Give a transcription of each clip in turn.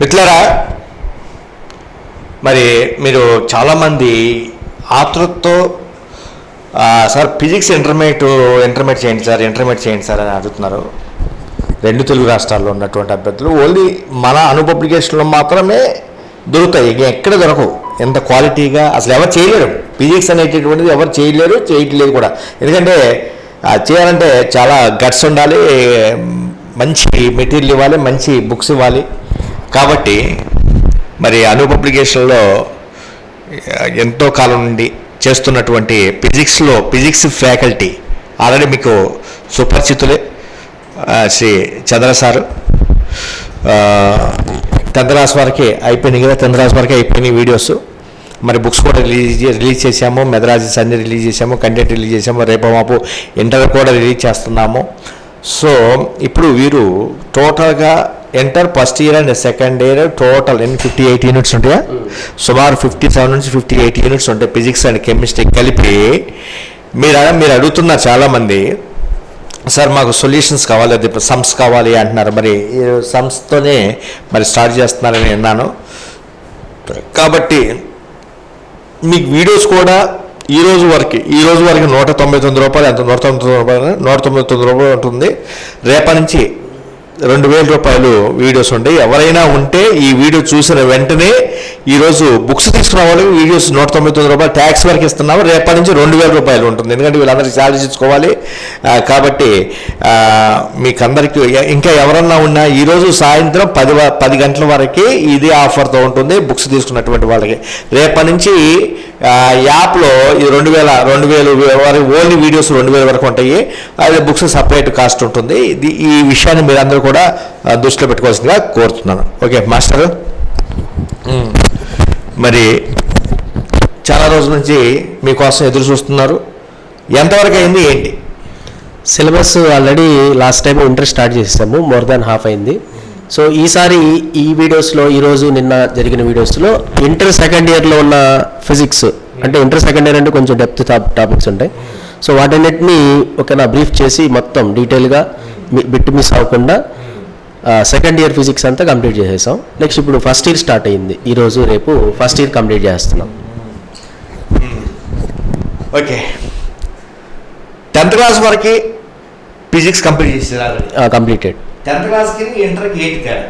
మిట్లరా మరి మీరు చాలామంది ఆతృతతో సార్ ఫిజిక్స్ ఇంటర్మీడియట్ ఇంటర్మీడియట్ చేయండి సార్ ఇంటర్మీడియట్ చేయండి సార్ అని అడుగుతున్నారు. రెండు తెలుగు రాష్ట్రాల్లో ఉన్నటువంటి అభ్యర్థులు ఓన్లీ మన అను పబ్లికేషన్లో మాత్రమే దొరుకుతాయి. ఇక ఎక్కడ దొరకవు. ఎంత క్వాలిటీగా అసలు ఎవరు చేయలేరు. ఫిజిక్స్ అనేటటువంటిది ఎవరు చేయలేరు చేయట్లేదు కూడా. ఎందుకంటే చేయాలంటే చాలా గట్స్ ఉండాలి మంచి మెటీరియల్ ఇవ్వాలి మంచి బుక్స్ ఇవ్వాలి. కాబట్టి మరి అను పబ్లికేషన్లో ఎంతో కాలం నుండి చేస్తున్నటువంటి ఫిజిక్స్లో ఫిజిక్స్ ఫ్యాకల్టీ ఆల్రెడీ మీకు సుపరిచితులే శ్రీ చంద్ర సారు. టెన్త్ వారికి అయిపోయినాయి కదా టెన్త్ వారికి అయిపోయినాయి వీడియోస్. మరి బుక్స్ కూడా రిలీజ్ రిలీజ్ చేసాము మెదరాజెస్ అన్ని రిలీజ్ చేసాము కంటెంట్ రిలీజ్ చేసాము రేపు మాపు ఇంటర్ కూడా రిలీజ్ చేస్తున్నాము. సో ఇప్పుడు వీరు టోటల్గా inter first year and second year total ఎన్ని ఫిఫ్టీ ఎయిట్ యూనిట్స్ ఉంటాయా? సుమారు ఫిఫ్టీ సెవెన్ నుంచి ఫిఫ్టీ ఎయిట్ యూనిట్స్ ఉంటాయి ఫిజిక్స్ అండ్ కెమిస్ట్రీ కలిపి మీరు మీరు అడుగుతున్నారు చాలామంది సార్ మాకు సొల్యూషన్స్ కావాలి అది సమ్స్ కావాలి అంటున్నారు. మరి సమ్స్తోనే మరి స్టార్ట్ చేస్తున్నారని విన్నాను. కాబట్టి మీకు వీడియోస్ కూడా ఈ రోజు వరకు ఈ రోజు వరకు నూట తొంభై తొమ్మిది రూపాయలు ఎంత? నూట తొంభై తొమ్మిది రూపాయలు నూట తొంభై తొమ్మిది రూపాయలు ఉంటుంది. రేపటి నుంచి రెండు వేల రూపాయలు వీడియోస్ ఉంటాయి ఎవరైనా ఉంటే ఈ వీడియో చూసిన వెంటనే ఈరోజు బుక్స్ తీసుకున్న వాళ్ళకి వీడియోస్ నూట తొంభై తొమ్మిది రూపాయలు ట్యాక్స్ వరకు ఇస్తున్నాము. రేపటి నుంచి రెండు వేల రూపాయలు ఉంటుంది. ఎందుకంటే వీళ్ళందరికీ శాలరీ ఇచ్చుకోవాలి. కాబట్టి మీకు అందరికీ ఇంకా ఎవరన్నా ఉన్నా ఈరోజు సాయంత్రం పది పది గంటల వరకే ఇది ఆఫర్తో ఉంటుంది బుక్స్ తీసుకున్నటువంటి వాళ్ళకి. రేపటి నుంచి యాప్లో ఈ రెండు వేల రెండు వేలు వరకు ఓన్లీ వీడియోస్ రెండు వేల వరకు ఉంటాయి. అది బుక్స్ సపరేట్ కాస్ట్ ఉంటుంది. ఈ విషయాన్ని మీరు అందరూ కూడా దృష్టిలో పెట్టుకోవాల్సిందిగా కోరుతున్నాను. Okay master. మరి చాలా రోజుల నుంచి మీకోసం ఎదురు చూస్తున్నారు. ఎంతవరకు అయింది ఏంటి? Syllabus already last time inter start చేసాము మోర్ దాన్ హాఫ్ అయింది. సో ఈసారి ఈ వీడియోస్లో ఈరోజు నిన్న జరిగిన వీడియోస్లో ఇంటర్ సెకండ్ ఇయర్లో ఉన్న ఫిజిక్స్ అంటే ఇంటర్ సెకండ్ ఇయర్ అంటే కొంచెం డెప్త్ టాపిక్స్ ఉంటాయి. సో వాటన్నిటిని ఒక నా బ్రీఫ్ చేసి మొత్తం డీటెయిల్గా బిట్ మిస్ అవ్వకుండా సెకండ్ ఇయర్ ఫిజిక్స్ అంతా కంప్లీట్ చేసేసాం. నెక్స్ట్ ఇప్పుడు ఫస్ట్ ఇయర్ స్టార్ట్ అయ్యింది ఈరోజు రేపు ఫస్ట్ ఇయర్ కంప్లీట్ చేస్తున్నాం. ఓకే టెన్త్ క్లాస్ వరకు ఫిజిక్స్ కంప్లీట్ చేసేదారు కంప్లీటెడ్. టెన్త్ క్లాస్కి ఇంటర్కి తేడా.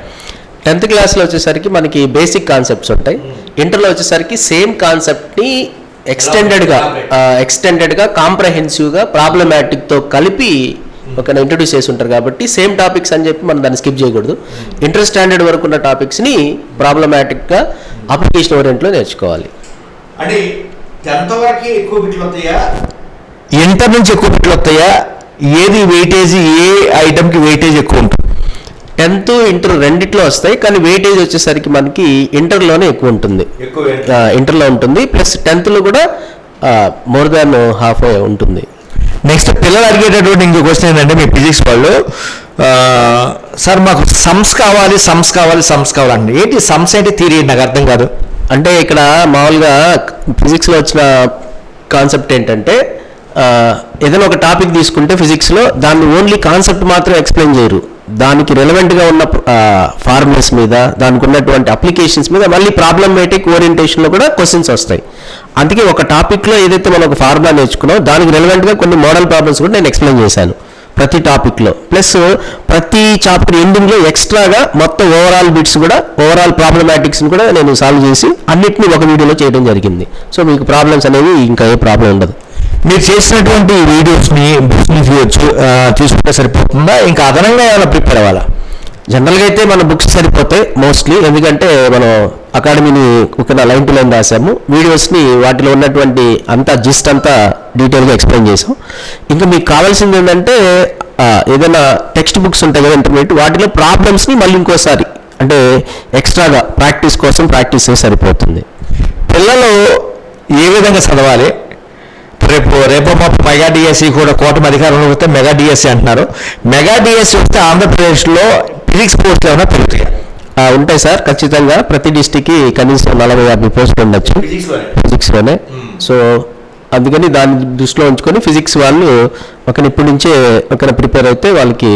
టెన్త్ క్లాస్లో వచ్చేసరికి మనకి బేసిక్ కాన్సెప్ట్స్ ఉంటాయి. ఇంటర్లో వచ్చేసరికి సేమ్ కాన్సెప్ట్ని ఎక్స్టెండెడ్గా ఎక్స్టెండెడ్గా కాంప్రహెన్సివ్గా ప్రాబ్లమాటిక్తో కలిపి ఒక ఇంట్రడ్యూస్ చేసి ఉంటారు కాబట్టి సేమ్ టాపిక్స్ అని చెప్పి మనం దాన్ని స్కిప్ చేయకూడదు. ఇంటర్ స్టాండర్డ్ వరకు ఉన్న టాపిక్స్ని ప్రాబ్లమాటిక్గా అప్లికేషన్ ఓరియంట్లో నేర్చుకోవాలి. అంటే టెన్త్ వరకు ఎక్కువ బిట్లు వస్తాయా? ఇంటర్ నుంచి ఎక్కువ బిట్లు వస్తాయా? ఏది వెయిటేజ్ ఏ ఐటమ్కి వెయిటేజ్ ఎక్కువ ఉంటుంది? టెన్త్ ఇంటర్ రెండిట్లో వస్తాయి కానీ వెయిటేజ్ వచ్చేసరికి మనకి ఇంటర్లోనే ఎక్కువ ఉంటుంది. ఇంటర్లో ఉంటుంది ప్లస్ టెన్త్లో కూడా మోర్ దాన్ హాఫ్ ఉంటుంది. నెక్స్ట్ పిల్లలు అడిగేటటువంటి ఇంకో క్వశ్చన్ ఏంటంటే మీ ఫిజిక్స్ వాళ్ళు ఆ, సార్ మాకు సమ్స్ కావాలి సమ్స్ కావాలి సమ్స్ కావాలండి ఏంటి సమ్స్ ఏంటి? థియరీ నాకు అర్థం కాదు. అంటే ఇక్కడ మామూలుగా ఫిజిక్స్లో వచ్చిన కాన్సెప్ట్ ఏంటంటే ఏదైనా ఒక టాపిక్ తీసుకుంటే ఫిజిక్స్లో దాన్ని ఓన్లీ కాన్సెప్ట్ మాత్రం ఎక్స్ప్లెయిన్ చేయరు. దానికి రెలవెంట్గా ఉన్న ఫార్ములాస్ మీద దానికి ఉన్నటువంటి అప్లికేషన్స్ మీద మళ్ళీ ప్రాబ్లమేటిక్ ఓరియంటేషన్లో కూడా క్వశ్చన్స్ వస్తాయి. అందుకే ఒక టాపిక్లో ఏదైతే మనం ఒక ఫార్ములా నేర్చుకున్నామో దానికి రెలవెంట్గా కొన్ని మోడల్ ప్రాబ్లమ్స్ కూడా నేను ఎక్స్ప్లెయిన్ చేశాను ప్రతి టాపిక్లో. ప్లస్ ప్రతి చాప్టర్ ఎండింగ్లో ఎక్స్ట్రాగా మొత్తం ఓవరాల్ బిట్స్ కూడా ఓవరాల్ ప్రాబ్లమాటిక్స్ని కూడా నేను సాల్వ్ చేసి అన్నిటిని ఒక వీడియోలో చేయడం జరిగింది. సో మీకు ప్రాబ్లమ్స్ అనేవి ఇంకా ఏ ప్రాబ్లం ఉండదు. మీరు చేసినటువంటి వీడియోస్ని బుక్స్ని తీయచ్చు తీసుకుంటే సరిపోతుందా? ఇంకా అదనంగా ఏమైనా ప్రిపేర్ అవ్వాలా? జనరల్గా అయితే మన బుక్స్ సరిపోతాయి మోస్ట్లీ ఎందుకంటే మనం అకాడమీని ఒక లైన్ టు లైన్ రాసాము వీడియోస్ని వాటిలో ఉన్నటువంటి అంతా జిస్ట్ అంతా డీటెయిల్గా ఎక్స్ప్లెయిన్ చేసాం ఇంకా మీకు కావాల్సింది ఏంటంటే ఏదైనా టెక్స్ట్ బుక్స్ ఉంటాయి కదా ఇంటర్మీడియట్ వాటిలో ప్రాబ్లమ్స్ని మళ్ళీ ఇంకోసారి అంటే ఎక్స్ట్రాగా ప్రాక్టీస్ కోసం ప్రాక్టీస్ సరిపోతుంది. పిల్లలు ఏ విధంగా చదవాలి? రేపు రేపు మా మెగా డిఎస్సి కూడా కూటమి అధికారంలో వస్తే మెగా డిఎస్సి అంటున్నారు. మెగా డిఎస్సి వస్తే ఆంధ్రప్రదేశ్లో ఫిజిక్స్ పోస్టులు ఏమైనా పెరుగుతాయి? ఉంటాయి సార్ ఖచ్చితంగా. ప్రతి డిస్టిక్కి కనీసం నలభై యాభై పోస్టులు ఉండొచ్చు. ఫిజిక్స్లోనే సో అందుకని దాన్ని దృష్టిలో ఉంచుకొని ఫిజిక్స్ వాళ్ళు ఒక ఇప్పటి నుంచే ఒక ప్రిపేర్ అయితే వాళ్ళకి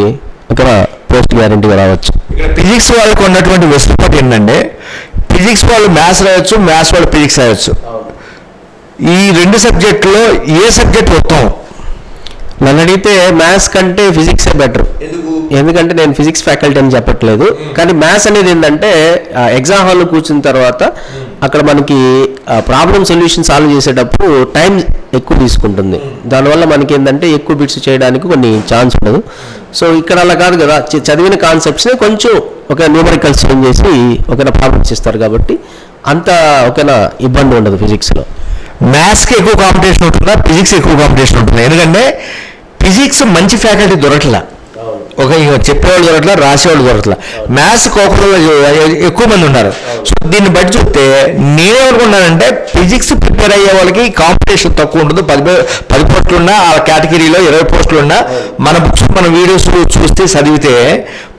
ఒక పోస్ట్ గ్యారంటీగా రావచ్చు. ఇక్కడ ఫిజిక్స్ వాళ్ళకు ఉన్నటువంటి వెసులుబాటు ఏంటంటే ఫిజిక్స్ వాళ్ళు మ్యాథ్స్ రాయొచ్చు మ్యాథ్స్ వాళ్ళు ఫిజిక్స్ రాయొచ్చు. ఈ రెండు సబ్జెక్టులో ఏ సబ్జెక్ట్ ఉత్తమం? నన్ను అడిగితే మ్యాథ్స్ కంటే ఫిజిక్సే బెటర్ ఎందుకంటే నేను ఫిజిక్స్ ఫ్యాకల్టీ అని చెప్పట్లేదు. కానీ మ్యాథ్స్ అనేది ఏంటంటే ఎగ్జామ్ హాల్లో కూర్చున్న తర్వాత అక్కడ మనకి ప్రాబ్లమ్ సొల్యూషన్ సాల్వ్ చేసేటప్పుడు టైం ఎక్కువ తీసుకుంటుంది. దానివల్ల మనకి ఏంటంటే ఎక్కువ బిట్స్ చేయడానికి కొన్ని ఛాన్స్ ఉండదు. సో ఇక్కడ అలా కాదు కదా. చదివిన కాన్సెప్ట్స్ కొంచెం ఒక న్యూమరికల్స్ చేంజ్ చేసి ఒక ప్రాబ్లమ్స్ ఇస్తారు కాబట్టి అంత ఒకనా ఇబ్బంది ఉండదు ఫిజిక్స్లో మ్యాథ్స్కి ఎక్కువ కాంపిటీషన్ ఉంటుందా? ఫిజిక్స్ ఎక్కువ కాంపిటీషన్ ఉంటుందా? ఎందుకంటే ఫిజిక్స్ మంచి ఫ్యాకల్టీ దొరకట్లా. ఒక ఇక చెప్పేవాళ్ళు దొరకట్లా రాసేవాళ్ళు దొరకట్లా. మ్యాథ్స్ కోకలలో ఎక్కువ మంది ఉన్నారు. సో దీన్ని బట్టి చూస్తే నేనేమనుకున్నానంటే ఫిజిక్స్ ప్రిపేర్ అయ్యే వాళ్ళకి కాంపిటీషన్ తక్కువ ఉంటుంది. పది పది పోస్టులు ఉన్నా ఆ కేటగిరీలో ఇరవై పోస్టులు ఉన్నా మన బుక్స్ మన వీడియోస్ చూస్తే చదివితే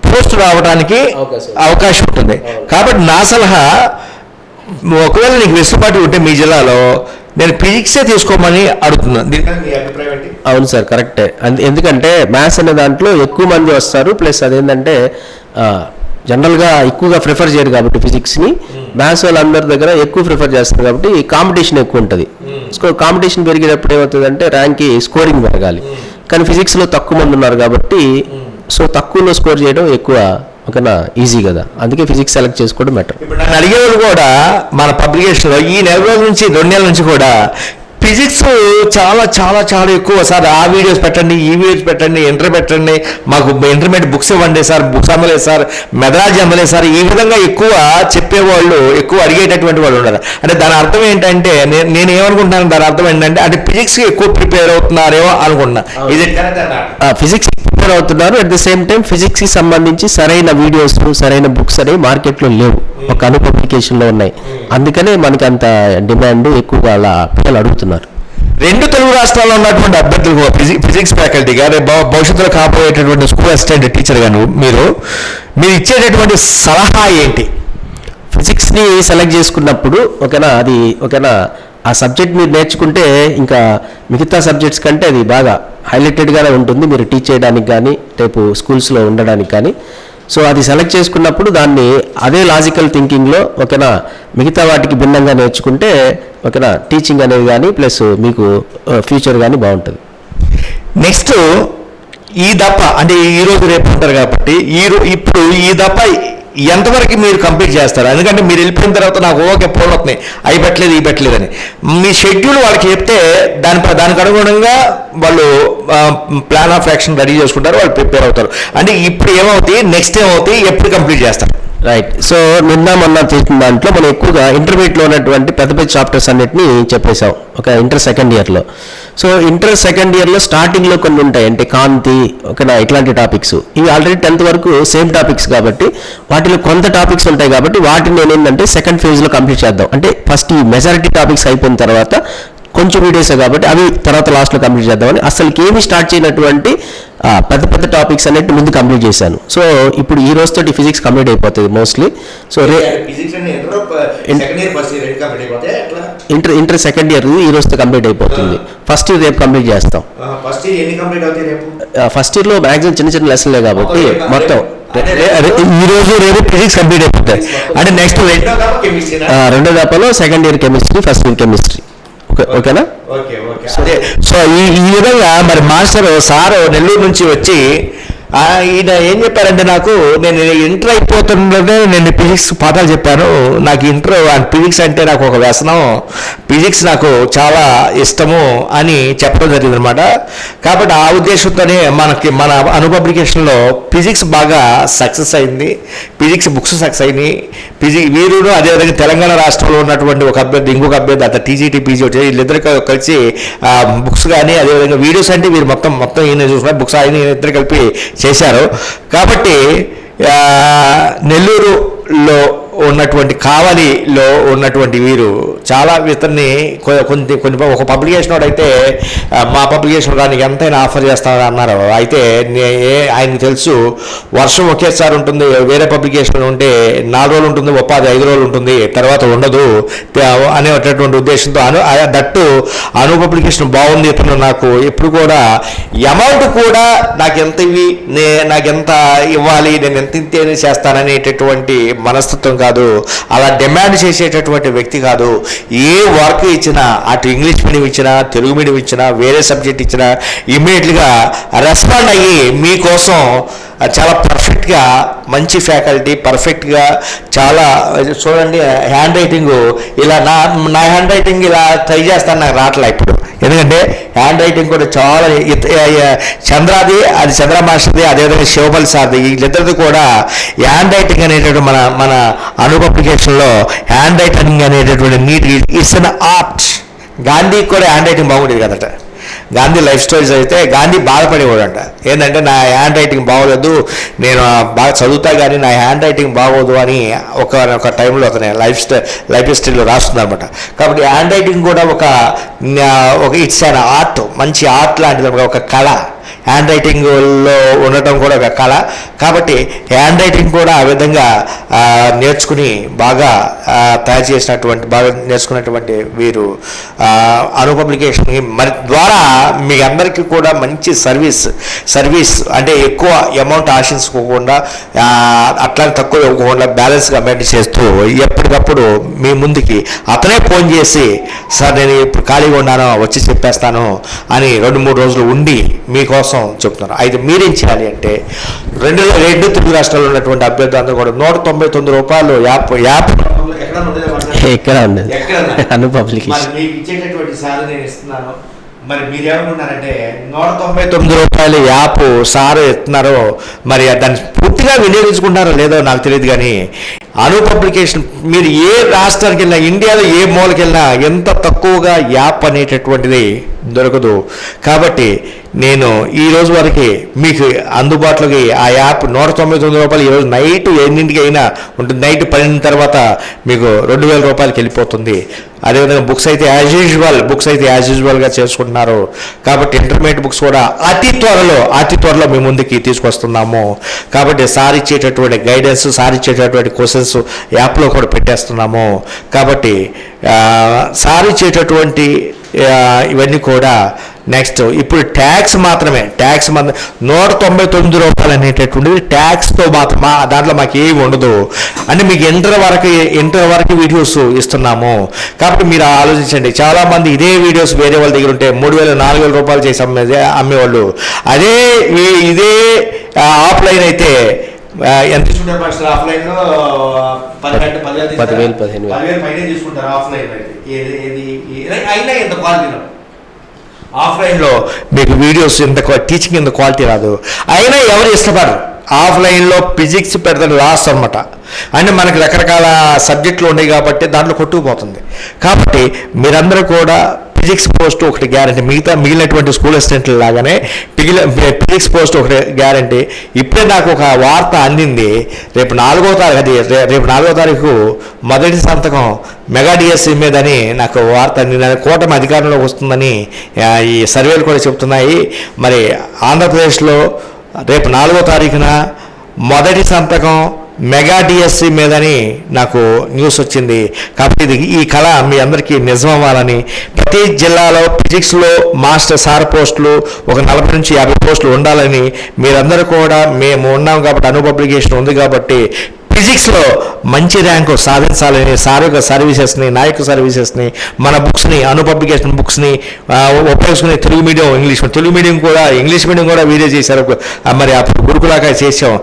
పోస్ట్ రావడానికి. అవకాశం. ఉంటుంది. కాబట్టి నా సలహా ఒకవేళ నీకు వెసులుబాటు ఉంటే మీ జిల్లాలో నేను ఫిజిక్సే తీసుకోమని అడుగుతున్నాను అవును సార్ కరెక్టే. అంద- ఎందుకంటే మ్యాథ్స్ అనే దాంట్లో ఎక్కువ మంది వస్తారు. ప్లస్ అదేంటంటే జనరల్గా ఎక్కువగా ప్రిఫర్ చేయరు కాబట్టి ఫిజిక్స్ని. మ్యాథ్స్ వాళ్ళందరి దగ్గర ఎక్కువ ప్రిఫర్ చేస్తారు కాబట్టి కాంపిటీషన్ ఎక్కువ ఉంటుంది. సో కాంపిటీషన్ పెరిగేటప్పుడు ఏమవుతుందంటే ర్యాంక్కి స్కోరింగ్ పెరగాలి. కానీ ఫిజిక్స్లో తక్కువ మంది ఉన్నారు కాబట్టి సో తక్కువలో స్కోర్ చేయడం ఎక్కువ ఓకేనా? ఈజీ కదా. అందుకే ఫిజిక్స్ సెలెక్ట్ చేసుకోవడం బెటర్ ఇప్పుడు నన్ను అడిగేవాళ్ళు కూడా మన పబ్లికేషన్లో ఈ నెల రోజుల నుంచి రెండు నెలల నుంచి కూడా ఫిజిక్స్ చాలా చాలా చాలా ఎక్కువ. సార్ ఆ వీడియోస్ పెట్టండి ఈ వీడియోస్ పెట్టండి ఇంటర్ పెట్టండి. మాకు ఇంటర్మీడియట్ బుక్స్ ఇవ్వండి సార్ బుక్స్ అమ్మలేదు సార్ మెదరాజీ అమ్మలేదు సార్. ఈ విధంగా ఎక్కువ చెప్పేవాళ్ళు ఎక్కువ అడిగేటటువంటి వాళ్ళు ఉన్నారు అంటే దాని అర్థం ఏంటంటే నేను నేను ఏమనుకుంటున్నాను దాని అర్థం ఏంటంటే అంటే ఫిజిక్స్ ఎక్కువ ప్రిపేర్ అవుతున్నారేమో అనుకుంటున్నా. ఇది ఫిజిక్స్ ప్రిపేర్ అవుతున్నారు. అట్ ద సేమ్ టైం ఫిజిక్స్కి సంబంధించి సరైన వీడియోస్ సరైన బుక్స్ అనేవి మార్కెట్లో లేవు. ఒక అను పబ్లికేషన్లో ఉన్నాయి అందుకనే మనకి అంత డిమాండ్ ఎక్కువగా అలా పిల్లలు అడుగుతున్నారు. రెండు తెలుగు రాష్ట్రాల్లో ఉన్నటువంటి అభ్యర్థులు ఫిజిక్స్ ఫ్యాకల్టీగా రేపు భవిష్యత్తులో కాబోయేటటువంటి స్కూల్ అసిస్టెంట్ టీచర్ మీరు మీరు ఇచ్చేటటువంటి సలహా ఏంటి? ఫిజిక్స్ని సెలెక్ట్ చేసుకున్నప్పుడు ఓకేనా అది ఓకేనా ఆ సబ్జెక్ట్ మీరు నేర్చుకుంటే ఇంకా మిగతా సబ్జెక్ట్స్ కంటే అది బాగా హైలైటెడ్గానే ఉంటుంది. మీరు టీచ్ చేయడానికి కానీ రేపు స్కూల్స్లో ఉండడానికి కానీ. సో అది సెలెక్ట్ చేసుకున్నప్పుడు దాన్ని అదే లాజికల్ థింకింగ్లో ఓకేనా మిగతా వాటికి భిన్నంగా నేర్చుకుంటే ఓకేనా టీచింగ్ అనేది కానీ ప్లస్ మీకు uh, ఫ్యూచర్ కానీ బాగుంటుంది. నెక్స్ట్ ఈ దప్ప అంటే ఈ రోజు రేపు ఉంటారు కాబట్టి ఈ ఇప్పుడు ఈ దప్ప ఎంతవరకు మీరు కంప్లీట్ చేస్తారు? ఎందుకంటే మీరు వెళ్ళిపోయిన తర్వాత నాకు ఓకే ఫోన్ వస్తున్నాయి. అవి పెట్టలేదు ఇవి పెట్టలేదు అని మీ షెడ్యూల్ వాళ్ళకి చెప్తే దాని దానికి అనుగుణంగా వాళ్ళు ప్లాన్ ఆఫ్ యాక్షన్ రెడీ చేసుకుంటారు వాళ్ళు ప్రిపేర్ అవుతారు. అంటే ఇప్పుడు ఏమవుతాయి? నెక్స్ట్ ఏమవుతాయి? ఎప్పుడు కంప్లీట్ చేస్తారు? రైట్ సో నిన్న మొన్న చేసిన దాంట్లో మనం ఎక్కువగా ఇంటర్మీడియట్లో ఉన్నటువంటి పెద్ద పెద్ద చాప్టర్స్ అన్నిటిని చెప్పేశాం. ఒక ఇంటర్ సెకండ్ ఇయర్లో సో ఇంటర్ సెకండ్ ఇయర్లో స్టార్టింగ్లో కొన్ని ఉంటాయి. అంటే కాంతి ఒక ఇట్లాంటి టాపిక్స్ ఇవి ఆల్రెడీ టెన్త్ వరకు సేమ్ టాపిక్స్ కాబట్టి వాటిలో కొంత టాపిక్స్ ఉంటాయి కాబట్టి వాటిని నేను ఏంటంటే సెకండ్ ఫేజ్లో కంప్లీట్ చేద్దాం. అంటే ఫస్ట్ ఈ మెజారిటీ టాపిక్స్ అయిపోయిన తర్వాత కొంచెం వీడియోసే కాబట్టి అవి తర్వాత లాస్ట్లో కంప్లీట్ చేద్దామని. అసలుకి ఏమి స్టార్ట్ చేయనటువంటి పెద్ద పెద్ద టాపిక్స్ అన్నిటి ముందు కంప్లీట్ చేశాను. సో ఇప్పుడు ఈ రోజుతో ఫిజిక్స్ కంప్లీట్ అయిపోతుంది మోస్ట్లీ సో రే ఇంటర్ ఇంటర్ సెకండ్ ఇయర్ ఈ రోజుతో కంప్లీట్ అయిపోతుంది. ఫస్ట్ ఇయర్ రేపు కంప్లీట్ చేస్తాం. ఫస్ట్ ఇయర్లో మ్యాక్సిమం చిన్న చిన్న లెసన్లే కాబట్టి మొత్తం ఈ రోజు రేపు ఫిజిక్స్ కంప్లీట్ అయిపోతాయి అంటే నెక్స్ట్ రెండో దప్పలో second year chemistry first year chemistry okay ఓకేనా? అదే సో ఈ ఈ విధంగా మరి మాస్టర్ సార్ నెల్లూరు నుంచి వచ్చి ఈయన ఏం చెప్పారంటే నాకు నేను ఇంటర్ అయిపోతుండే నేను ఫిజిక్స్ పాఠాలు చెప్పాను. నాకు ఇంటర్ ఫిజిక్స్ అంటే నాకు ఒక వ్యసనం. ఫిజిక్స్ నాకు చాలా ఇష్టము అని చెప్పడం జరిగింది అనమాట కాబట్టి ఆ ఉద్దేశంతోనే మనకి మన అను పబ్లికేషన్లో ఫిజిక్స్ బాగా సక్సెస్ అయింది. ఫిజిక్స్ బుక్స్ సక్సెస్ అయినాయి. ఫిజిక్స్ వీరుడు అదేవిధంగా తెలంగాణ రాష్ట్రంలో ఉన్నటువంటి ఒక అభ్యర్థి ఇంకొక అభ్యర్థి అట్లా టీజీటీ పీజీ వచ్చాయి వీళ్ళిద్దరు కలిసి బుక్స్ కానీ అదేవిధంగా వీడియోస్ అంటే వీరు మొత్తం మొత్తం ఈయన చూసుకున్నారు బుక్స్ ఆయన ఇద్దరు కలిపి చేశారు. కాబట్టి నెల్లూరు లో ఉన్నటువంటి కావలిలో ఉన్నటువంటి వీరు చాలా ఇతన్ని కొ- కొన్ని కొన్ని ఒక పబ్లికేషన్ అయితే మా పబ్లికేషన్ దానికి ఎంతైనా ఆఫర్ చేస్తానని అన్నారు. అయితే ఏ- ఆయనకు తెలుసు వర్షం ఒకేసారి ఉంటుంది వేరే పబ్లికేషన్ ఉంటే నాలుగు రోజులు ఉంటుంది ఉపాధి ఐదు రోజులు ఉంటుంది తర్వాత ఉండదు అనేటటువంటి ఉద్దేశంతో అను దట్టు అను పబ్లికేషన్ బాగుంది ఇతను నాకు. ఎప్పుడు కూడా అమౌంట్ కూడా నాకు ఎంత ఇవి నే నాకు ఎంత ఇవ్వాలి నేను ఎంత ఇంతేనే చేస్తాననేటటువంటి మనస్తత్వం కాదు అలా డిమాండ్ చేసేటటువంటి వ్యక్తి కాదు. ఏ వర్క్ ఇచ్చినా అటు ఇంగ్లీష్ మీడియం ఇచ్చినా తెలుగు మీడియం ఇచ్చినా వేరే సబ్జెక్ట్ ఇచ్చినా ఇమ్మీడియట్గా రెస్పాండ్ అయ్యి మీకోసం చాలా పర్ఫెక్ట్గా మంచి ఫ్యాకల్టీ పర్ఫెక్ట్గా చాలా చూడండి హ్యాండ్ రైటింగ్ ఇలా నా నా హ్యాండ్ రైటింగ్ ఇలా ట్రై చేస్తాను నాకు రావట్లే ఇప్పుడు. ఎందుకంటే హ్యాండ్ రైటింగ్ కూడా చాలా చంద్రాది అది చంద్ర మాస్టర్ది అదేవిధంగా శివపల్లి సార్ది వీళ్ళిద్దరిది కూడా హ్యాండ్ రైటింగ్ అనేటటువంటి మన మన అనుకప్లికేషన్లో హ్యాండ్ రైటింగ్ అనేటటువంటి నీట్ ఇట్స్ అన్ ఆర్ట్ గాంధీకి కూడా హ్యాండ్ రైటింగ్ బాగుండేది కదట. గాంధీ లైఫ్ స్టోరీస్ అయితే గాంధీ బాధపడేవాడంట. ఏంటంటే నా హ్యాండ్ రైటింగ్ బాగోలేదు నేను బాగా చదువుతా కానీ నా హ్యాండ్ రైటింగ్ బాగోదు అని ఒక ఒక టైంలో అతని లైఫ్ స్టైల్ లైఫ్ స్టైల్లో రాస్తుందనమాట కాబట్టి హ్యాండ్ రైటింగ్ కూడా ఒక ఒక ఇట్స్ అన్ ఆర్ట్ మంచి ఆర్ట్ లాంటిది ఒక కళ. హ్యాండ్ రైటింగ్లో ఉండటం కూడా ఒక కళ కాబట్టి హ్యాండ్ రైటింగ్ కూడా ఆ విధంగా నేర్చుకుని బాగా తయారు చేసినటువంటి బాగా నేర్చుకున్నటువంటి వీరు ఆ, అను పబ్లికేషన్కి మరి ద్వారా మీ అందరికీ కూడా మంచి సర్వీస్ సర్వీస్ అంటే ఎక్కువ అమౌంట్ ఆశించుకోకుండా అట్లా తక్కువ ఇవ్వకుండా బ్యాలెన్స్గా మెయింటైన్ చేస్తూ ఎప్పటికప్పుడు మీ ముందుకి అతనే ఫోన్ చేసి సార్ నేను ఇప్పుడు ఖాళీగా ఉన్నాను వచ్చి చెప్పేస్తాను అని రెండు మూడు రోజులు ఉండి మీకోసం చెప్తున్నారు. అయితే మీరేం చేయాలి అంటే రెండు రెండు తెలుగు రాష్ట్రాల్లో ఉన్నటువంటి అభ్యర్థులందరూ కూడా నూట తొంభై తొమ్మిది రూపాయలు యాప్ యాప్ ఎక్కడ ఉండేది? అను మరి పబ్లికేషన్ మీకు ఇచ్చేటటువంటి సార్ నేను ఇస్తున్నాను. మరి మీరు ఏమనుకున్నారంటే నూట తొంభై తొమ్మిది రూపాయలు యాప్ సార్ ఇస్తున్నారో మరి దాన్ని పూర్తిగా వినియోగించుకుంటారో లేదో నాకు తెలియదు కానీ అను పబ్లికేషన్ మీరు ఏ రాష్ట్రానికి వెళ్ళినా ఇండియాలో ఏ మూలకి వెళ్ళినా ఎంత తక్కువగా యాప్ అనేటటువంటిది దొరకదు. కాబట్టి నేను ఈ రోజు వరకు మీకు అందుబాటులోకి ఆ యాప్ నూట తొంభై తొమ్మిది రూపాయలు ఈరోజు నైట్ ఎన్నింటికి అయినా ఉంటుంది. నైట్ పన్నెండు తర్వాత మీకు రెండు వేల రూపాయలకి వెళ్ళిపోతుంది. అదేవిధంగా బుక్స్ అయితే యాజ్ యూజువల్ బుక్స్ అయితే యాజ్ యూజువల్గా చేసుకుంటున్నారు. కాబట్టి ఇంటర్మీడియట్ బుక్స్ కూడా అతి త్వరలో అతి త్వరలో మీ ముందుకి తీసుకొస్తున్నాము. కాబట్టి సార్ ఇచ్చేటటువంటి గైడెన్స్ సార్ ఇచ్చేటటువంటి క్వశ్చన్స్ యాప్లో కూడా పెట్టేస్తున్నాము. కాబట్టి సార్ ఇచ్చేటటువంటి ఇవన్నీ కూడా నెక్స్ట్ ఇప్పుడు ట్యాక్స్ మాత్రమే. ట్యాక్స్ మాత్రం నూట తొంభై తొమ్మిది రూపాయలు అనేటటువంటిది ట్యాక్స్తో మాత్రం మా దాంట్లో మాకు ఏమి ఉండదు. అంటే మీకు ఇంటర్ వరకు ఇంటర్ వరకు వీడియోస్ ఇస్తున్నాము. కాబట్టి మీరు ఆలోచించండి. చాలామంది ఇదే వీడియోస్ వేరే వాళ్ళ దగ్గర ఉంటే మూడు వేలు నాలుగు వేల రూపాయలు చేసి అమ్మేదే అమ్మేవాళ్ళు. అదే ఇదే ఆఫ్లైన్ అయితే ఎంత మాస్టర్ పదిహేను తీస్తారా? పదివేలు, పదిహేను వేలు. పదివేలు పైన తీసుకుంటారు? ఆఫ్లైన్ అయితే. ఏది ఏది ఏ- అయినా ఎంత క్వాలిటీలో ఆఫ్లైన్లో మీకు వీడియోస్ ఇంత టీచింగ్ ఇంత క్వాలిటీ రాదు. అయినా ఎవరు ఇష్టపడరు? ఆఫ్లైన్లో ఫిజిక్స్ పెడతారు లాస్ట్ అనమాట అంటే మనకి రకరకాల సబ్జెక్టులు ఉన్నాయి కాబట్టి దాంట్లో కొట్టుకుపోతుంది. కాబట్టి మీరందరూ కూడా ఫిజిక్స్ పోస్ట్ ఒకటి గ్యారంటీ మిగతా మిగిలినటువంటి స్కూల్ అసిస్టెంట్లు లాగానే ఫిజిక్స్ పోస్ట్ ఒకటి గ్యారంటీ ఇప్పుడే నాకు ఒక వార్త అందింది. రేపు నాలుగో తారీఖు అది రేపు నాలుగో తారీఖు మొదటి సంతకం మెగా డిఎస్సీ మీదని నాకు వార్త అందింది. అది కూటమి అధికారంలోకి వస్తుందని ఈ సర్వేలు కూడా చెప్తున్నాయి మరి ఆంధ్రప్రదేశ్లో రేపు నాలుగో తారీఖున మొదటి సంతకం మెగా డిఎస్సి మీదని నాకు న్యూస్ వచ్చింది. కాబట్టి ఇది ఈ కళ మీ అందరికీ నిజమవ్వాలని ప్రతి జిల్లాలో ఫిజిక్స్లో మాస్టర్ సార్ పోస్టులు ఒక నలభై నుంచి యాభై పోస్టులు ఉండాలని మీరందరూ కూడా మేము ఉన్నాం కాబట్టి అను పబ్లికేషన్ ఉంది కాబట్టి ఫిజిక్స్లో మంచి ర్యాంకు సాధించాలని సారుగా సర్వీసెస్ని నాయక సర్వీసెస్ని మన బుక్స్ని అను పబ్లికేషన్ బుక్స్ని ఉపయోగించుకుని Telugu medium English. Telugu medium కూడా ఇంగ్లీష్ మీడియం కూడా వీడియో చేశారు. మరి అప్పుడు గురుకులాగా చేసాం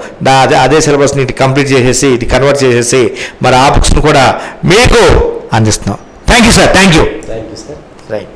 అదే అదే సిలబస్ని ఇటు కంప్లీట్ చేసేసి ఇటు కన్వర్ట్ చేసేసి మరి ఆ బుక్స్ని కూడా మీకు అందిస్తున్నాం. Thank you sir. Thank you thank you sir. Right.